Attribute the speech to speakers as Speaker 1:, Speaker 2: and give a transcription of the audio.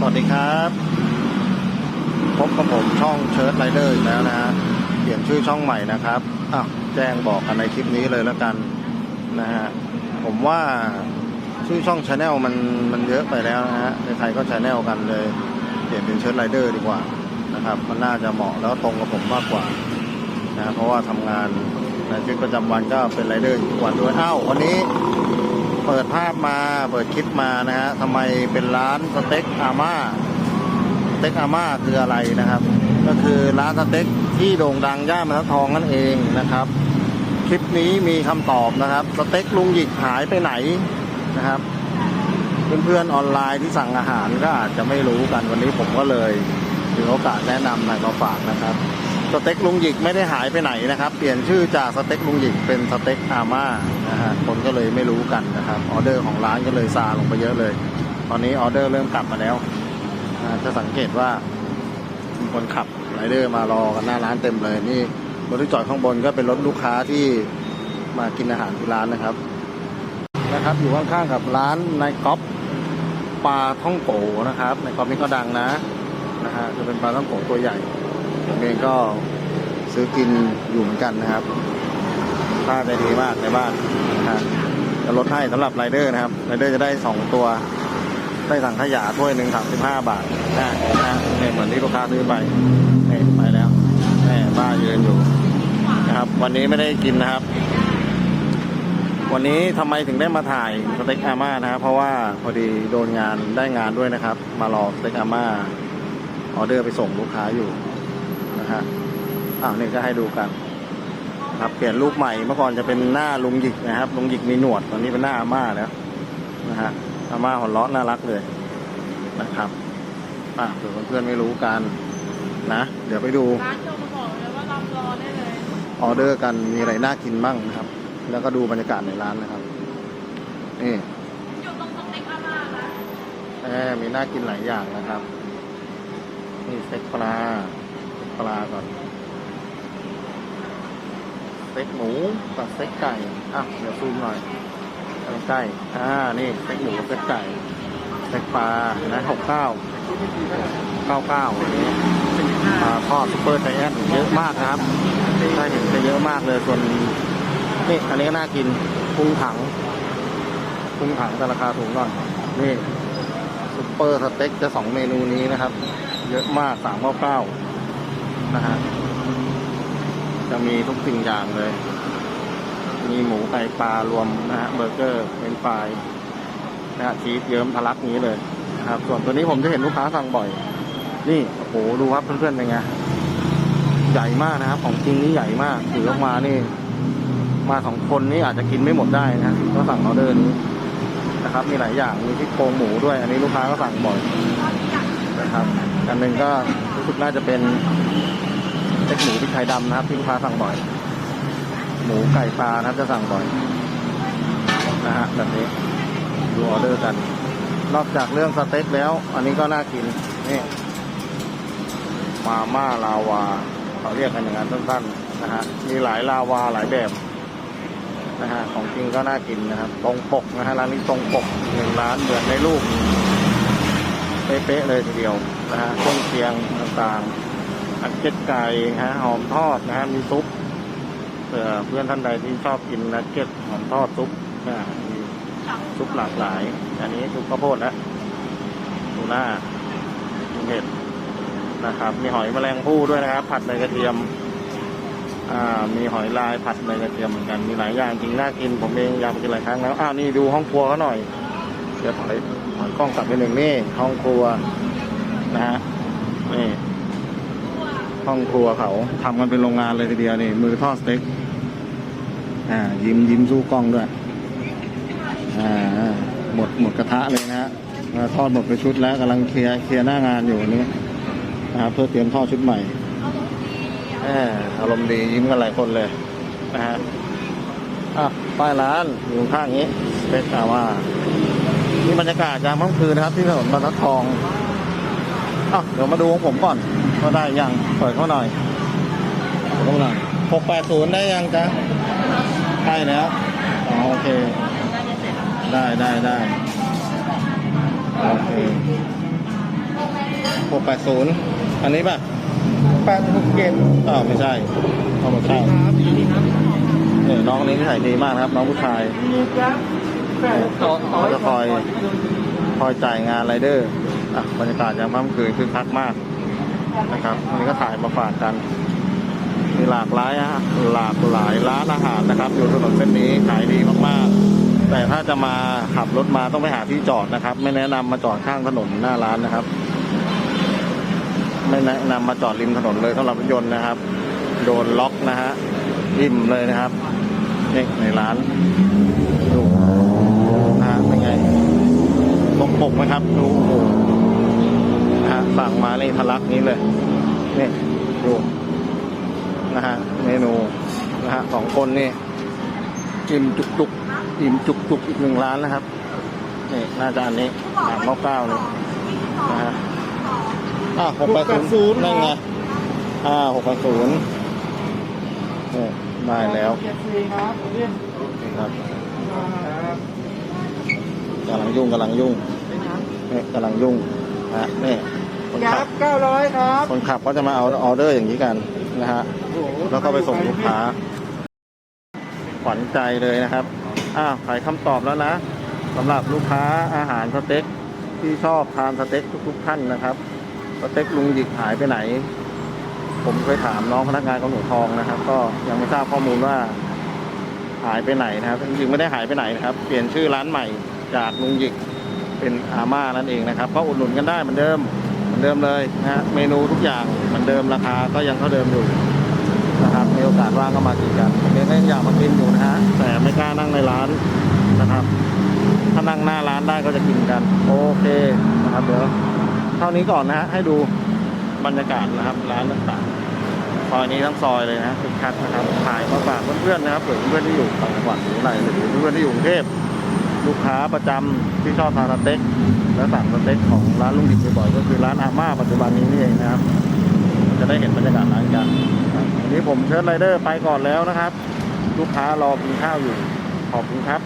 Speaker 1: สวัสดีครับ พบกับผมช่องเชิร์ตไรเดอร์อีกแล้วนะฮะเปลี่ยนชื่อช่องใหม่นะครับอะแจ้งบอกกันในคลิปนี้เลยแล้วกันนะฮะผมว่าชื่อช่องชาแนลมันมันเยอะไปแล้วนะฮะใครๆก็ชาแนลกันเลย เปลี่ยนเป็นเชิร์ตไรเดอร์ดีกว่านะครับ มันน่าจะเหมาะแล้วตรงกับผมมากกว่านะฮะเพราะว่าทำงานในชีวิตประจำวันก็เป็นไรเดอร์อยู่ทุกวันด้วยอ้าววันนี้ เปิดภาพมาเปิดคลิปมานะฮะทำไมเป็นร้านสเต็กอาม่าสเต็กอาม่าคืออะไรนะครับ ก็คือร้านสเต็กที่โด่งดังย่านบรรทัดทองนั่นเองนะครับ คลิปนี้มีคำตอบนะครับ สเต็กลุงหยิกหายไปไหนนะครับเพื่อนๆออนไลน์ที่สั่งอาหารก็อาจจะไม่รู้กันวันนี้ผมก็เลยถือโอกาสแนะนำน่อยมาฝากนะครับ สเต็กลุงหยิกไม่ได้หายไปไหนนะครับ เปลี่ยนชื่อจากสเต็กลุงหยิกเป็นสเต็กอาม่า นะฮะคนก็เลยไม่รู้กันนะครับออเดอร์ของร้านก็เลยซาลงไปเยอะเลย ตอนนี้ออเดอร์เริ่มกลับมาแล้วจะสังเกตว่ามีคนขับไรเดอร์มารอกันหน้าร้านเต็มเลยนี่รถที่จอดข้างบนก็เป็นรถลูกค้าที่มากินอาหารที่ร้านนะครับ นะครับ อยู่ข้างๆกับร้านนายก๊อฟปลาท่องโกนะครับนายก๊อฟนี่ก็ดังนะนะฮะจะเป็นปลาท่องโกตัวใหญ่ผมเองก็ซื้อกินอยู่เหมือนกันนะครับ ค่าใจดีมากในบ้านนะจะลดให้สำหรับไรเดอร์นะครับไรเดอร์จะได้สองตัว ได้สั่งขยะถ้วยหนึ่งสามสิบห้าบาทนะนะเนี่ยเหมือนที่ลูกค้าซื้อไปนี่ไปแล้วแม่บ้ายืนอยู่นะครับ วันนี้ไม่ได้กินนะครับ วันนี้ทำไมถึงได้มาถ่ายสเต็กอาม่านะครับ เพราะว่าพอดีโดนงานได้งานด้วยนะครับ มารอสเต็กอาม่าออเดอร์ไปส่งลูกค้าอยู่นะฮะอ้าวนี่ก็ให้ดูกัน ครับเปลี่ยนรูปใหม่เมื่อก่อนจะเป็นหน้าลุงหยิกนะครับลุงหยิกมีหนวดตอนนี้เป็นหน้าอาม่าแล้วนะฮะอาม่าหัวเราะน่ารักเลยนะครับอะเผื่อเพื่อนๆไม่รู้กันนะ เดี๋ยวไปดู
Speaker 2: ร้านโทรมาบอกเลยว่ารับรอได้เลย
Speaker 1: ออเดอร์กันมีอะไรน่ากินบ้างนะครับ แล้วก็ดูบรรยากาศในร้านนะครับนี่
Speaker 2: อยู่ตรงสเต็กอาม่านะ
Speaker 1: แหมมีน่ากินหลายอย่างนะครับนี่สเต็กปลาสเต็กปลาก่อนสเต็กหมูกับสเต็กไก่อะเดี๋ยวซูมหน่อยใกล้อ่านี่สเต็กหมูสเต็กไก่สเต็กปลานะหกเก้าเก้าเก้าอันนี้ปลาทอดซุปเปอร์ไจแอนท์เยอะมากครับถ้าเห็นจะเยอะมากเลยส่วนนี่อันนี้ก็น่ากินพุงถังพุงถังแต่ราคาถูกหน่อยนี่ซุปเปอร์สเต็กจะสองเมนูนี้นะครับ เยอะมากสามเก้าเก้านะฮะ มีทุกสิ่งอย่างเลย มีหมูไก่ปลารวมนะฮะเบอร์เกอร์เป็นฟรายนะฮะชีสเยิ้มทะลักนี้เลยนะครับ ส่วนตัวนี้ผมจะเห็นลูกค้าสั่งบ่อย นี่โอ้โหดูครับเพื่อนๆเป็นไงใหญ่มากนะครับ ของจริงนี่ใหญ่มากถือออกมานี่ มาสองคนนี่อาจจะกินไม่หมดได้นะก็สั่งออเดอร์นี้นะครับ มีหลายอย่างมีที่โครงหมูด้วย อันนี้ลูกค้าก็สั่งบ่อยนะครับอันหนึ่งก็รู้สึกน่าจะเป็น เล็กหมูพริกไทยดำนะครับที่ลูกค้าสั่งบ่อย หมูไก่ปลานะครับจะสั่งบ่อยนะฮะแบบนี้ดูออเดอร์กัน นอกจากเรื่องสเต็กแล้ว อันนี้ก็น่ากินนี่มาม่าลาวาเขาเรียกกันอย่างนั้นสั้นๆนะฮะมีหลายลาวาหลายแบบนะฮะของจริงก็น่ากินนะครับ ตรงปกนะฮะร้านนี้ตรงปกหนึ่งร้านเหมือนในรูปเป๊ะๆเลยทีเดียวนะฮะเครื่องเคียงต่างๆ อันเก็ตไก่ฮะหอมทอดนะฮะมีซุปเผื่อเพื่อนท่านใดที่ชอบกินนักเก็ตหอมทอดซุปนะมีซุปหลากหลาย อันนี้ซุปข้าวโพดและทูหน่ามีเห็ดนะครับ มีหอยแมลงภู่ด้วยนะครับ ผัดใบกระเทียมอ่ามีหอยลายผัดใบกระเทียมเหมือนกันมีหลายอย่างจริงน่ากินผมเองอยากกินหลายครั้งแล้วอ้าวนี่ดูห้องครัวเขาหน่อยเดี๋ยวถอยถอยกล้องกลับไปหนึ่งนี่ห้องครัวนะฮะนี่ ห้องครัวเขาทำกันเป็นโรงงานเลยทีเดียวนี่มือทอดสเต็กอ่ายิ้มยิ้มสู้กล้องด้วยอ่าหมดหมดกระทะเลยนะฮะทอดหมดไปชุดแล้วกำลังเคลียร์เคลียร์หน้างานอยู่นี้นะครับเพื่อเตรียมทอดชุดใหม่แหมอารมณ์ดียิ้มกันหลายคนเลยนะฮะอะป้ายร้านอยู่ข้างนี้เป๊กกาว่านี่บรรยากาศยามค่ำคืนนะครับ ที่ถนนบรรทัดทองอะเดี๋ยวมาดูของผมก่อน ก็ได้ยังเปิดเข้าหน่อยเปิดเข้าหน่อยหกแปดศูนย์ได้ยังจ๊ะใช่แล้วอ๋อโอเค ได้ได้ได้โอเคหกแปดศูนย์อันนี้ป่ะ
Speaker 3: แปดหกเจ็ด
Speaker 1: อ้าวไม่ใช่เอาไม่ใช่
Speaker 3: ครับนี่ครับ
Speaker 1: เนี่ยน้องนี้นิสัยดีมากนะครับ น้องผู้ชาย
Speaker 3: นี่ครับแปดต่อต่อ
Speaker 1: เขาจะคอยคอยจ่ายงานไรเดอร์อะบรรยากาศยามค่ำคืนคือคักมาก นะครับวันนี้ก็ถ่ายมาฝากกัน มีหลากหลายหลากหลายร้านอาหารนะครับ อยู่ถนนเส้นนี้ขายดีมากๆ แต่ถ้าจะมาขับรถมาต้องไปหาที่จอดนะครับ ไม่แนะนำมาจอดข้างถนนหน้าร้านนะครับ ไม่แนะนำมาจอดริมถนนเลยสำหรับรถยนต์นะครับ โดนล็อกนะฮะอิ่มเลยนะครับนี่ในร้านดูนะฮะเป็นไงตกปกไหมครับดู สั่งมานี่ทะลักนี้เลย นี่ดูนะฮะเมนูนะฮะสองคนนี่อิ่มจุกจุกๆอิ่มจุกจุกๆอีกหนึ่งร้านนะครับนี่น่าจะอันนี้สามเก้าเก้าเลยนะฮะอ่าหกแปดศูนย์นั่นไงอ่าหกแปดศูนย์เนี่ยได้แล้ว
Speaker 3: เจ็ดสี่ครับเรียน
Speaker 1: นี่ครับ
Speaker 3: ครับ
Speaker 1: กำลังยุ่งกำลังยุ่งนี่กำลังยุ่งนะนี่ คน
Speaker 3: ค
Speaker 1: ขั
Speaker 3: รั
Speaker 1: บบ
Speaker 3: เก้าร้อยครับ
Speaker 1: คนขับก็จะมาเอาออเดอร์อย่างนี้กันนะฮะแล้วก็ไปส่งลูกค้า ขวัญใจเลยนะครับอ้าวขายคำตอบแล้วนะสำหรับลูกค้าอาหารสเต็กที่ชอบทานสเต็กทุกๆท่านนะครับสเต็กลุงหยิกหายไปไหน ผมเคยถามน้องพนักงานของหนูทองนะครับ ก็ยังไม่ทราบข้อมูลว่าหายไปไหนนะครับจริงๆไม่ได้หายไปไหนนะครับ เปลี่ยนชื่อร้านใหม่จากลุงหยิกเป็นอาม่านั่นเองนะครับก็อุดหนุนกันได้เหมือนเดิมเหมื อนเดิมเลยนะฮะเมนูทุกอย่างเหมือนเดิมราคาก็ยังเท่าเดิมอยู่นะครับมีโอกาสว่างก็มากินกันเองก็ยังอยากมากินอยู่นะฮะแต่ไม่กล้านั่งในร้านนะครับ ถ้านั่งหน้าร้านได้ก็จะกินกัน โอเคนะครับเดี๋ยวเท่านี้ก่อนนะฮะให้ดูบรรยากาศนะครับร้านต่างๆซอยนี้ทั้งซอยเลยนะคึกคักนะครับถ่ายมาฝากเพื่อนๆนะครับเผื่อเพื่อนที่อยู่ต่างจังหวัดหรืออะไรหรือเพื่อนที่อยู่กรุงเทพ ลูกค้าประจำที่ชอบทานสเต็ก และสั่งสเต็กของร้านลุงดิบบ่อยๆก็คือร้านอาม่าปัจจุบันนี้นี่เองนะครับ จะได้เห็นบรรยากาศร้านกันวันนี้ผมเชิญไรเดอร์ไปก่อนแล้วนะครับ ลูกค้ารอกินข้าวอยู่ขอบคุณครับ